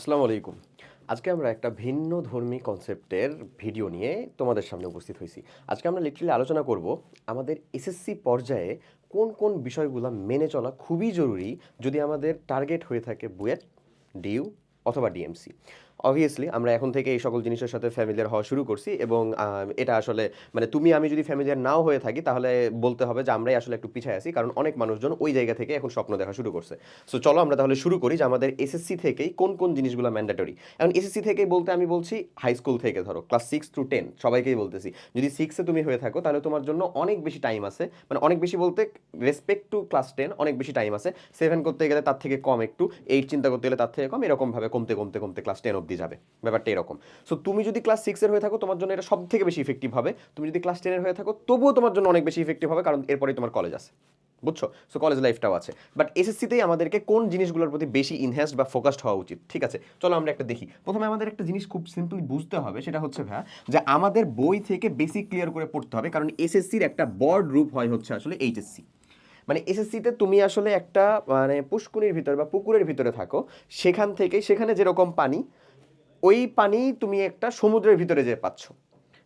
আসসালামু আলাইকুম। আজকে আমরা একটা ভিন্ন ধর্মী কনসেপ্টের ভিডিও নিয়ে তোমাদের সামনে উপস্থিত হয়েছি। আজকে আমরা লিটারালি আলোচনা করব আমাদের এসএসসি পর্যায়ে কোন কোন বিষয়গুলো মেনে চলা খুবই জরুরি যদি আমাদের টার্গেট হয়ে থাকে বুয়েট, ডিউ অথবা ডিএমসি অবভিয়াসলি আমরা এখন থেকে এই সকল জিনিসের সাথে ফ্যামিলিয়ার হওয়া শুরু করছি এবং এটা আসলে মানে তুমি, আমি যদি ফ্যামিলিয়ার নাও হয়ে থাকি, তাহলে বলতে হবে যে আমরাই আসলে একটু পিছিয়ে আছি, কারণ অনেক মানুষজন ওই জায়গা থেকে এখন স্বপ্ন দেখা শুরু করছে। সো চলো আমরা তাহলে শুরু করি যে আমাদের এসএসসি থেকেই কোন কোন জিনিসগুলো ম্যান্ডেটরি এখন এসএসসি থেকেই বলতে আমি বলছি হাই স্কুল থেকে ধরো ক্লাস সিক্স টু টেন সবাইকেই বলতেছি। যদি সিক্সে তুমি হয়ে থাকো, তাহলে তোমার জন্য অনেক বেশি টাইম আছে। মানে অনেক বেশি বলতে রেসপেক্ট টু ক্লাস টেন অনেক বেশি টাইম আছে। সেভেন করতে গেলে তার থেকে কম একটু এইট চিন্তা করতে গেলে তার থেকে কম, এরকমভাবে কমতে কমতে কমতে ক্লাস টেন অবধি যাবে। ব্যাপারটা এরকম। সো তুমি যদি ক্লাস সিক্সের হয়ে থাকো, তোমার জন্য এটা সব থেকে বেশি ইফেক্টিভ হবে। তুমি যদি ক্লাস টেনের হয়ে থাকো, তবুও তোমার জন্য অনেক বেশি ইফেক্টিভ হবে, কারণ এরপরেই তোমার কলেজ আছে। বুঝছ? সো কলেজ লাইফটাও আছে। বাট এসএসসিতেই আমাদেরকে কোন জিনিসগুলোর প্রতি বেশি ইনহ্যান্সড বা ফোকাসড হওয়া উচিত? ঠিক আছে? চলো আমরা একটা দেখি। প্রথমে আমাদের একটা জিনিস খুব সিম্পলি বুঝতে হবে, সেটা হচ্ছে ভাইয়া, যে আমাদের বই থেকে বেসিক ক্লিয়ার করে পড়তে হবে, কারণ এসএসসির একটা বড় রূপ হয় হচ্ছে আসলে এইচএসসি মানে এসএসসিতে তুমি আসলে একটা মানে পুষ্কুনির ভিতরে বা পুকুরের ভিতরে থাকো, সেখান থেকে সেখানে যেরকম পানি ওই পানি তুমি একটা সমুদ্রের ভিতরে যেয়ে পাচ্ছ।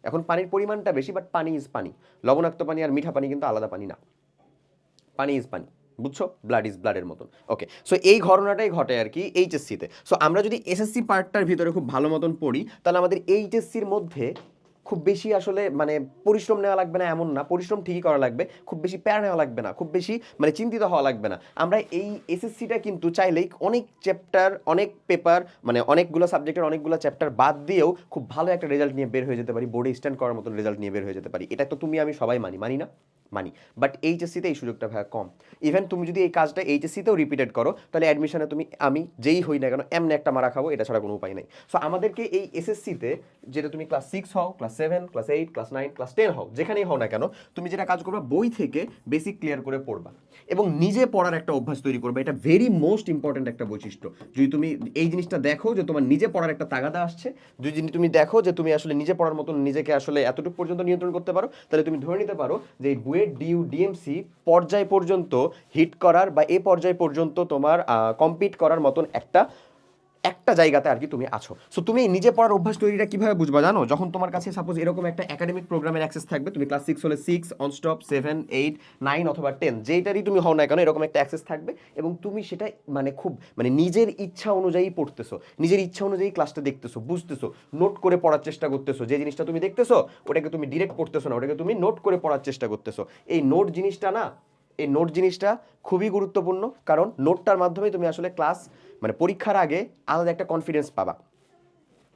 এখন পানির পরিমাণটা বেশি বাট পানি ইজ পানি। লবণাক্ত পানি আর মিঠা পানি কিন্তু আলাদা পানি না। পানি ইজ পানি, বুঝছ? ব্লাড ইজ ব্লাডের মতন। ওকে সো এই ঘটনাটাই ঘটে আর কি এইচএসসিতে সো আমরা যদি এসএসসি পার্টটার ভিতরে খুব ভালো মতন পড়ি, তাহলে আমাদের এইচএসসির মধ্যে খুব বেশি আসলে মানে পরিশ্রম নেওয়া লাগবে না এমন না। পরিশ্রম ঠিকই করা লাগবে, খুব বেশি প্যার নেওয়া লাগবে না, খুব বেশি মানে চিন্তিত হওয়া লাগবে না। আমরা এই এসএসসিটা কিন্তু চাইলেই অনেক চ্যাপ্টার অনেক পেপার মানে অনেকগুলো সাবজেক্টের অনেকগুলো চ্যাপ্টার বাদ দিয়েও খুব ভালো একটা রেজাল্ট নিয়ে বের হয়ে যেতে পারি বোর্ডে স্ট্যান্ড করার মতো রেজাল্ট নিয়ে বের হয়ে যেতে পারি। এটা তো তুমি, আমি সবাই মানি মানি না? মানি বাট এইচএসসিতে এই সুযোগটা ভাইয়া কম। ইভেন তুমি যদি এই কাজটা এইচএসসিতেও রিপিটেড করো, তাহলে অ্যাডমিশনে তুমি, আমি যেই হই না কেন, এমনি একটা মারা খাব, এটা ছাড়া কোনো উপায় নেই। সো আমাদেরকে এই এসএসসিতে যেটা তুমি ক্লাস সিক্স হও class seven class eight class nine class ten হও, যেখানেই হও না কেন, তুমি যেটা কাজ করবা, বই থেকে বেসিক ক্লিয়ার করে পড়বা। এবং নিজে পড়ার একটা অভ্যাস তৈরি করবে, এটা ভেরি মোস্ট ইম্পর্ট্যান্ট একটা বৈশিষ্ট্য। যদি তুমি এই জিনিসটা দেখো যে তোমার নিজে পড়ার একটা তাগাদা আসছে, যদি তুমি দেখো যে তুমি আসলে নিজে পড়ার মতন নিজেকে আসলে এতটুকু পর্যন্ত নিয়ন্ত্রণ করতে পারো, তাহলে তুমি ধরে নিতে পারো যে এই বুয়েট ডিউ ডিএমসি পর্যায় পর্যন্ত হিট করার বা এ পর্যায় পর্যন্ত তোমার কম্পিট করার মতন একটা একটা জায়গাতে আর কি তুমি আছো। সো তুমি নিজে পড়ার অভ্যাস তৈরিটা কীভাবে বুঝবা জানো? যখন তোমার কাছে সাপোজ এরকম একটা একাডেমিক প্রোগ্রামের অ্যাক্সেস থাকবে, তুমি ক্লাস সিক্স হলে six nonstop seven eight nine অথবা টেন যেইটারই তুমি হও না কেন, এরকম একটা অ্যাক্সেস থাকবে এবং তুমি সেটা মানে খুব মানে নিজের ইচ্ছা অনুযায়ী পড়তেছো, নিজের ইচ্ছা অনুযায়ী ক্লাসটা দেখতেছো, বুঝতেছো নোট করে পড়ার চেষ্টা করতেছো, যে জিনিসটা তুমি দেখতেছো, ওটাকে তুমি ডিরেক্ট পড়তেছো না, ওটাকে তুমি নোট করে পড়ার চেষ্টা করতেছো। এই নোট জিনিসটা না, এই নোট জিনিসটা খুবই গুরুত্বপূর্ণ, কারণ নোটটার মাধ্যমে তুমি আসলে ক্লাস মানে পরীক্ষার আগে আলাদা একটা কনফিডেন্স পাবা।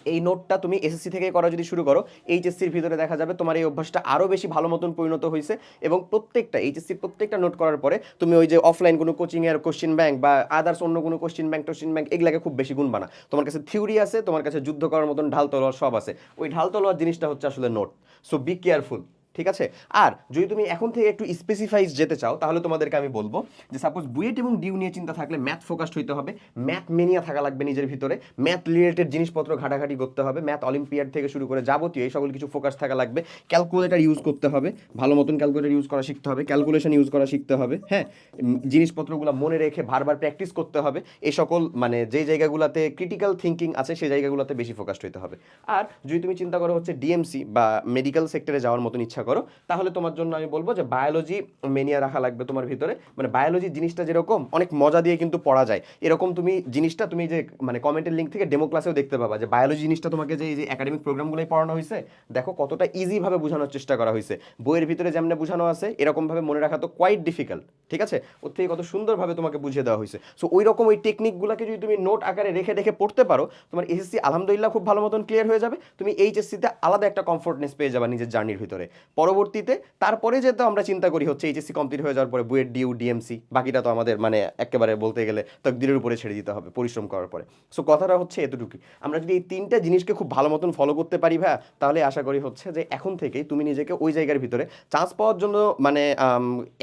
এই নোটটা তুমি এসএসসি থেকে করা যদি শুরু করো এইচএসসির ভিতরে দেখা যাবে তোমার এই অভ্যাসটা আরও বেশি ভালো মতন পরিণত হয়েছে এবং প্রত্যেকটা এইচএসসির প্রত্যেকটা নোট করার পরে তুমি ওই যে অফলাইন কোনো কোচিংয়ের কোশ্চেন ব্যাংক বা আদার্স অন্য কোনো কোশ্চেন ব্যাংক টোশ্চেন ব্যাংক এগুলাকে খুব বেশি গুণ বানা তোমার কাছে থিওরি আছে, তোমার কাছে যুদ্ধ করার মতন ঢাল তলোয়ার সব আছে। ওই ঢাল তলোয়ার জিনিসটা হচ্ছে আসলে নোট সো বি কেয়ারফুল ঠিক আছে? আর যদি তুমি এখন থেকে একটু স্পেসিফাইজ যেতে চাও, তাহলে তোমাদেরকে আমি বলব যে সাপোজ বুয়েট এবং ডিউ নিয়ে চিন্তা থাকলে ম্যাথ ফোকাসড হইতে হবে ম্যাথ মেনিয়া থাকা লাগবে নিজের ভিতরে ম্যাথ রিলেটেড জিনিসপত্র ঘাটাঘাটি করতে হবে ম্যাথ অলিম্পিয়াড থেকে শুরু করে যাবতীয় এই সকল কিছু ফোকাস থাকা লাগবে ক্যালকুলেটার ইউজ করতে হবে, ভালো মতন ক্যালকুলেটার ইউজ করা শিখতে হবে ক্যালকুলেশন ইউজ করা শিখতে হবে হ্যাঁ? জিনিসপত্রগুলো মনে রেখে বারবার প্র্যাকটিস করতে হবে এই সকল মানে যে জায়গাগুলোতে ক্রিটিক্যাল থিঙ্কিং আছে সেই জায়গাগুলোতে বেশি ফোকাসড হইতে হবে। আর যদি তুমি চিন্তা করো হচ্ছে ডিএমসি বা মেডিকেল সেক্টরে যাওয়ার মতন ইচ্ছা করো, তাহলে তোমার জন্য আমি বলব যে বায়োলজি মেনিয়া রাখা লাগবে তোমার ভিতরে। মানে বায়োলজি জিনিসটা যেরকম, অনেক মজা দিয়ে কিন্তু পড়া যায়। এরকম তুমি জিনিসটা তুমি যে মানে কমেন্টের লিঙ্ক থেকে ডেমো ক্লাসেও দেখতে পাবা যে বায়োলজি জিনিসটা তোমাকে যে, এই যে একাডেমিক প্রোগ্রামগুলোই পড়ানো হয়েছে দেখো কতটা ইজিভাবে বোঝানোর চেষ্টা করা হয়েছে বইয়ের ভিতরে যেমন বোঝানো আছে এরকমভাবে মনে রাখা তো কোয়াইট ডিফিকাল্ট ঠিক আছে? ওর থেকে কত সুন্দরভাবে তোমাকে বুঝিয়ে দেওয়া হয়েছে সো ওই রকম ওই টেকনিকগুলোকে যদি তুমি নোট আকারে রেখে রেখে পড়তে পারো, তোমার এসএসসি আলহামদুলিল্লাহ খুব ভালো মতন ক্লিয়ার হয়ে যাবে। তুমি এইচএসসিতে আলাদা একটা কমফোর্টনেস পেয়ে যাবে নিজের জার্নির ভিতরে। পরবর্তীতে, তারপরে যেহেতু আমরা চিন্তা করি হচ্ছে এইচএসসি কমপ্লিট হয়ে যাওয়ার পরে বুয়েট ডিউ ডিএমসি বাকিটা তো আমাদের মানে একেবারে বলতে গেলে তকদিরের উপরে ছেড়ে দিতে হবে, পরিশ্রম করার পরে। সো কথাটা হচ্ছে এতটুকুই। আমরা যদি এই তিনটা জিনিসকে খুব ভালো মতন ফলো করতে পারি ভাই তাহলে আশা করি হচ্ছে যে এখন থেকেই তুমি নিজেকে ওই জায়গার ভিতরে চান্স পাওয়ার জন্য মানে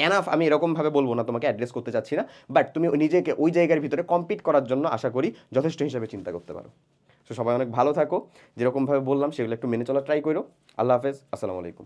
এনাফ আমি এরকমভাবে বলব না, তোমাকে অ্যাড্রেস করতে চাচ্ছি না বাট তুমি নিজেকে ওই জায়গার ভিতরে কম্পিট করার জন্য আশা করি যথেষ্ট হিসাবে চিন্তা করতে পারো। সো সবাই অনেক ভালো থাকো, যেরকমভাবে বললাম সেগুলো একটু মেনে চলা ট্রাই করো। আল্লাহ হাফেজ, আসসালামু আলাইকুম।